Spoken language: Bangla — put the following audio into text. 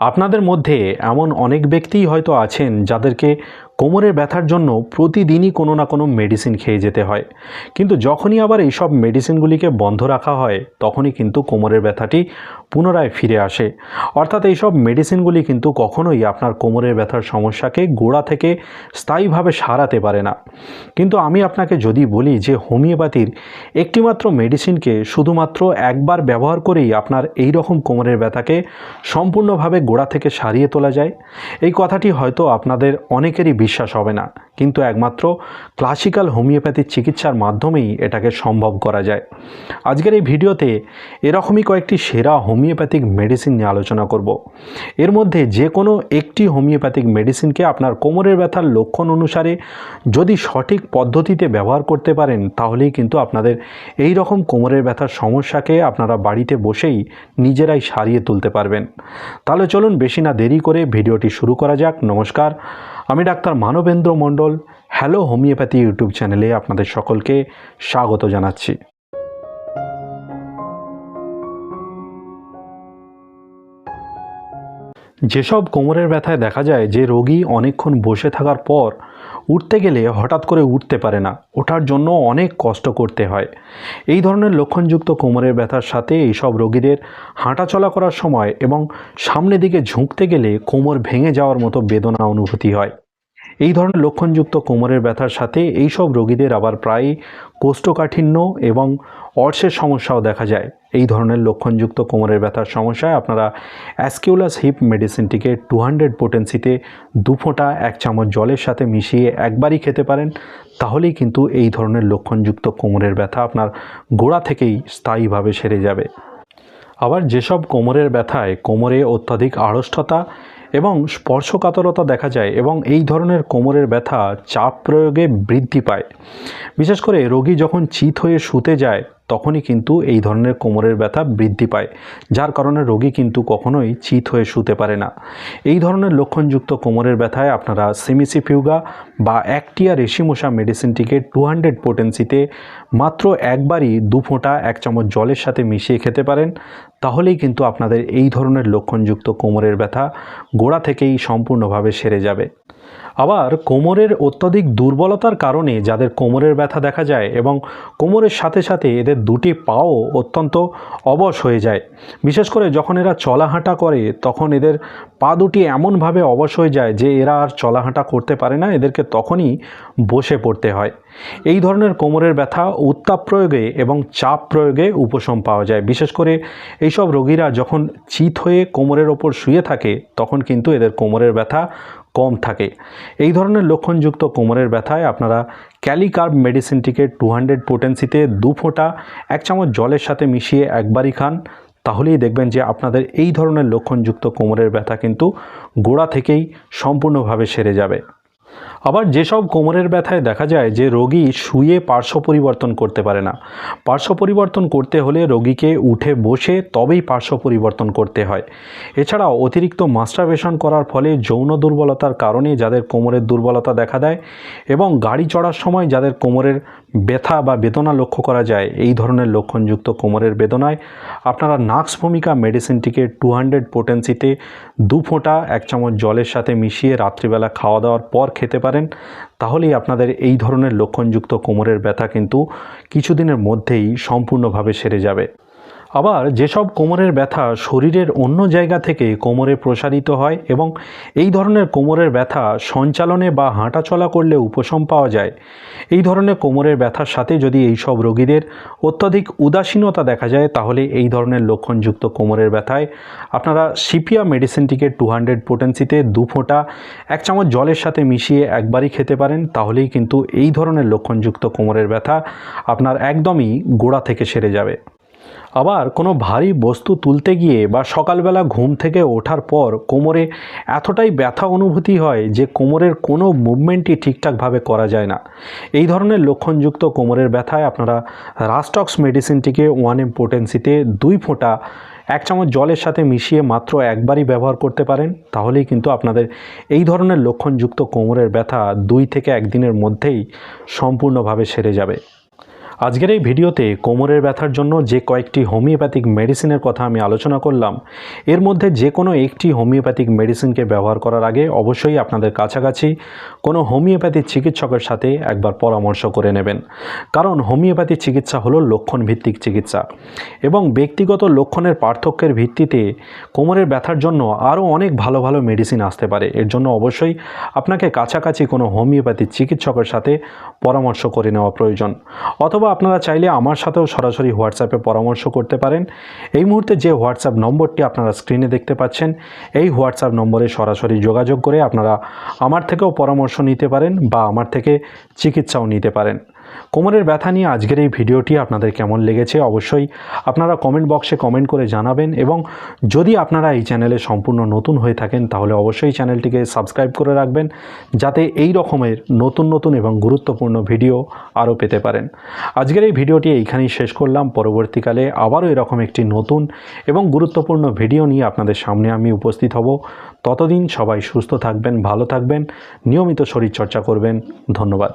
আপনাদের মধ্যে এমন অনেক ব্যক্তিই হয়তো আছেন যাদেরকে কোমরের ব্যথার জন্য প্রতিদিনই কোনো না কোনো মেডিসিন খেয়ে যেতে হয়। কিন্তু যখনই আবার এইসব মেডিসিনগুলিকে বন্ধ রাখা হয়, তখনই কিন্তু কোমরের ব্যথাটি পুনরায় ফিরে আসে। অর্থাৎ এইসব মেডিসিনগুলি কিন্তু কখনোই আপনার কোমরের ব্যথার সমস্যাকে গোড়া থেকে স্থায়ীভাবে সারাতে পারে না। কিন্তু আমি আপনাকে যদি বলি যে হোমিওপ্যাথির একটিমাত্র মেডিসিনকে শুধুমাত্র একবার ব্যবহার করেই আপনার এই রকম কোমরের ব্যথাকে সম্পূর্ণভাবে গোড়া থেকে সারিয়ে তোলা যায়। এই কথাটি হয়তো আপনাদের অনেকেরই বিশ্বাস হবে না, কিন্তু একমাত্র ক্লাসিক্যাল হোমিওপ্যাথির চিকিৎসার মাধ্যমেই এটাকে সম্ভব করা যায়। আজকের এই ভিডিওতে এরকমই কয়েকটি সেরা হোমিওপ্যাথিক মেডিসিন নিয়ে আলোচনা করব। এর মধ্যে যে কোনো একটি হোমিওপ্যাথিক মেডিসিনকে আপনার কোমরের ব্যথার লক্ষণ অনুসারে যদি সঠিক পদ্ধতিতে ব্যবহার করতে পারেন, তাহলেই কিন্তু আপনাদের এই রকম কোমরের ব্যথার সমস্যাকে আপনারা বাড়িতে বসেই নিজেরাই সারিয়ে তুলতে পারবেন। তাহলে চলুন বেশি না দেরি করে ভিডিওটি শুরু করা যাক। নমস্কার, আমি doctor Manabendra Mondal hello homeopathy YouTube চ্যানেলে আপনাদের সকলকে স্বাগত জানাচ্ছি। যেসব কোমরের ব্যথায় দেখা যায়, যে রোগী অনেকক্ষণ বসে থাকার পর উঠতে গেলে হঠাৎ করে উঠতে পারে না। ওঠার জন্য অনেক কষ্ট করতে হয়। এই ধরনের লক্ষণযুক্ত কোমরের ব্যথার সাথে এইসব রোগীদের হাঁটাচলা করার সময় এবং সামনের দিকে ঝুঁকতে গেলে কোমর ভেঙে যাওয়ার মতো বেদনা অনুভূতি হয়। এই ধরনের লক্ষণযুক্ত কোমরের ব্যথার সাথে এইসব রোগীদের আবার প্রায়ই কোষ্ঠকাঠিন্য এবং অর্শের সমস্যাও দেখা যায়। এই ধরনের লক্ষণযুক্ত কোমরের ব্যথার সমস্যায় আপনারা অ্যাসকিউলাস হিপ মেডিসিনটিকে টু হান্ড্রেড পোটেন্সিতে দু ফোঁটা এক চামচ জলের সাথে মিশিয়ে একবারই খেতে পারেন। তাহলেই কিন্তু এই ধরনের লক্ষণযুক্ত কোমরের ব্যথা আপনার গোড়া থেকেই স্থায়ীভাবে সেরে যাবে। আবার যেসব কোমরের ব্যথায় কোমরে অত্যাধিক আড়ষ্টতা এবং স্পর্শকাতরতা দেখা যায় এবং এই ধরনের কোমরের ব্যথা চাপ প্রয়োগে বৃদ্ধি পায়। বিশেষ করে রোগী যখন চিত হয়ে শুতে যায়, তখনই কিন্তু এই ধরনের কোমরের ব্যথা বৃদ্ধি পায়, যার কারণে রোগী কিন্তু কখনোই চিত হয়ে শুতে পারে না। এই ধরনের লক্ষণযুক্ত কোমরের ব্যথায় আপনারা সেমিসিফিউগা বা অ্যাক্টিয়া রেশিমোসা মেডিসিনটিকে টু হান্ড্রেড পোটেন্সিতে মাত্র একবারই দু ফোঁটা এক চামচ জলের সাথে মিশিয়ে খেতে পারেন। তাহলেই কিন্তু আপনাদের এই ধরনের লক্ষণযুক্ত কোমরের ব্যথা গোড়া থেকেই সম্পূর্ণভাবে সেরে যাবে। আবার কোমরের অত্যধিক দুর্বলতার কারণে যাদের কোমরের ব্যথা দেখা যায় এবং কোমরের সাথে সাথে এদের দুটি পাও অত্যন্ত অবশ হয়ে যায়, বিশেষ করে যখন এরা চলাহাঁটা করে তখন এদের পা দুটি এমনভাবে অবশ হয়ে যায় যে এরা আর চলাহাঁটা করতে পারে না, এদেরকে তখনই বসে পড়তে হয়। এই ধরনের কোমরের ব্যথা, উত্তাপ প্রয়োগে এবং চাপ প্রয়োগে উপশম পাওয়া যায়। বিশেষ করে এইসব রোগীরা যখন চিত হয়ে কোমরের ওপর শুয়ে থাকে, তখন কিন্তু এদের কোমরের ব্যথা কম থাকে। এই ধরনের লক্ষণযুক্ত কোমরের ব্যথায় আপনারা ক্যালিকার্ব মেডিসিনটিকে টু হান্ড্রেড পোটেন্সিতে দু ফোঁটা, এক চামচ জলের সাথে মিশিয়ে একবারই খান। তাহলেই দেখবেন যে আপনাদের এই ধরনের লক্ষণযুক্ত কোমরের ব্যথা কিন্তু গোড়া থেকেই সম্পূর্ণভাবে সেরে যাবে। আবার যেসব কোমরের ব্যথায় দেখা যায় যে রোগী শুয়ে পার্শ্ব পরিবর্তন করতে পারে না। পার্শ্ব পরিবর্তন করতে হলে রোগীকে উঠে বসে তবেই পার্শ্ব পরিবর্তন করতে হয়। এছাড়াও অতিরিক্ত মাস্টারবেশন করার ফলে যৌন দুর্বলতার কারণে যাদের কোমরের দুর্বলতা দেখা দেয় এবং গাড়ি চড়ার সময় যাদের কোমরের ব্যথা বা বেদনা লক্ষ্য করা যায়। এই ধরনের লক্ষণযুক্ত কোমরের বেদনায় আপনারা নাক্স ভূমিকা মেডিসিনটিকে টু হান্ড্রেড পোটেন্সিতে দু ফোঁটা এক চামচ জলের সাথে মিশিয়ে রাত্রিবেলা খাওয়া দাওয়ার পর খেতে পারেন। তাহলেই আপনাদের এই ধরনের লক্ষণযুক্ত কোমরের ব্যথা কিন্তু কিছুদিনের মধ্যেই সম্পূর্ণভাবে সেরে যাবে। আবার যেসব কোমরের ব্যথা শরীরের অন্য জায়গা থেকে কোমরে প্রসারিত হয় এবং এই ধরনের কোমরের ব্যথা সঞ্চালনে বা হাঁটাচলা করলে উপশম পাওয়া যায়। এই ধরনের কোমরের ব্যথার সাথে যদি এই সব রোগীদের অত্যাধিক উদাসীনতা দেখা যায়, তাহলে এই ধরনের লক্ষণযুক্ত কোমরের ব্যথায় আপনারা সিপিয়া মেডিসিনটিকে টু হান্ড্রেড পোটেন্সিতে দু ফোঁটা এক চামচ জলের সাথে মিশিয়ে একবারই খেতে পারেন। তাহলেই কিন্তু এই ধরনের লক্ষণযুক্ত কোমরের ব্যথা আপনার একদমই গোড়া থেকে সেরে যাবে। আবার কোনো ভারী বস্তু তুলতে গিয়ে বা সকালবেলা ঘুম থেকে ওঠার পর কোমরে এতটাই ব্যথা অনুভূতি হয় যে কোমরের কোনো মুভমেন্টই ঠিকঠাকভাবে করা যায় না। এই ধরনের লক্ষণযুক্ত কোমরের ব্যথায় আপনারা রাস্টক্স মেডিসিনটিকে ওয়ান এম পোটেন্সিতে দুই ফোঁটা এক চামচ জলের সাথে মিশিয়ে মাত্র একবারই ব্যবহার করতে পারেন, তাহলেই কিন্তু আপনাদের এই ধরনের লক্ষণযুক্ত কোমরের ব্যথা দুই থেকে একদিনের মধ্যেই সম্পূর্ণভাবে সেরে যাবে। আজকের এই ভিডিওতে কোমরের ব্যথার জন্য যে কয়েকটি হোমিওপ্যাথিক মেডিসিনের কথা আমি আলোচনা করলাম, এর মধ্যে যে কোনো একটি হোমিওপ্যাথিক মেডিসিনকে ব্যবহার করার আগে অবশ্যই আপনাদের কাছাকাছি কোনো হোমিওপ্যাথি চিকিৎসকের সাথে একবার পরামর্শ করে নেবেন। কারণ হোমিওপ্যাথি চিকিৎসা হলো লক্ষণ ভিত্তিক চিকিৎসা এবং ব্যক্তিগত লক্ষণের পার্থক্যের ভিত্তিতে কোমরের ব্যথার জন্য আরও অনেক ভালো ভালো মেডিসিন আসতে পারে। এর জন্য অবশ্যই আপনাকে কাছাকাছি কোনো হোমিওপ্যাথি চিকিৎসকের সাথে পরামর্শ করে নেওয়া প্রয়োজন। অথবা আপনারা চাইলে আমার সাথেও সরাসরি হোয়াটসঅ্যাপে পরামর্শ করতে পারেন। এই মুহূর্তে যে হোয়াটসঅ্যাপ নম্বরটি আপনারা স্ক্রিনে দেখতে পাচ্ছেন, এই হোয়াটসঅ্যাপ নম্বরে সরাসরি যোগাযোগ করে আপনারা আমার থেকেও পরামর্শ নিতে পারেন বা আমার থেকে চিকিৎসাও নিতে পারেন। কোমরের ব্যথা নিয়ে আজকের এই ভিডিওটি আপনাদের কেমন লেগেছে অবশ্যই আপনারা কমেন্ট বক্সে কমেন্ট করে জানাবেন এবং যদি আপনারা এই চ্যানেলে সম্পূর্ণ নতুন হয়ে থাকেন তাহলে অবশ্যই চ্যানেলটিকে সাবস্ক্রাইব করে রাখবেন যাতে এই রকমের নতুন নতুন এবং গুরুত্বপূর্ণ ভিডিও আরও পেতে পারেন। আজকের এই ভিডিওটি এইখানেই শেষ করলাম। পরবর্তীকালে আবারও এরকম একটি নতুন এবং গুরুত্বপূর্ণ ভিডিও নিয়ে আপনাদের সামনে আমি উপস্থিত হব। ততদিন সবাই সুস্থ থাকবেন, ভালো থাকবেন, নিয়মিত শরীরচর্চা করবেন। ধন্যবাদ।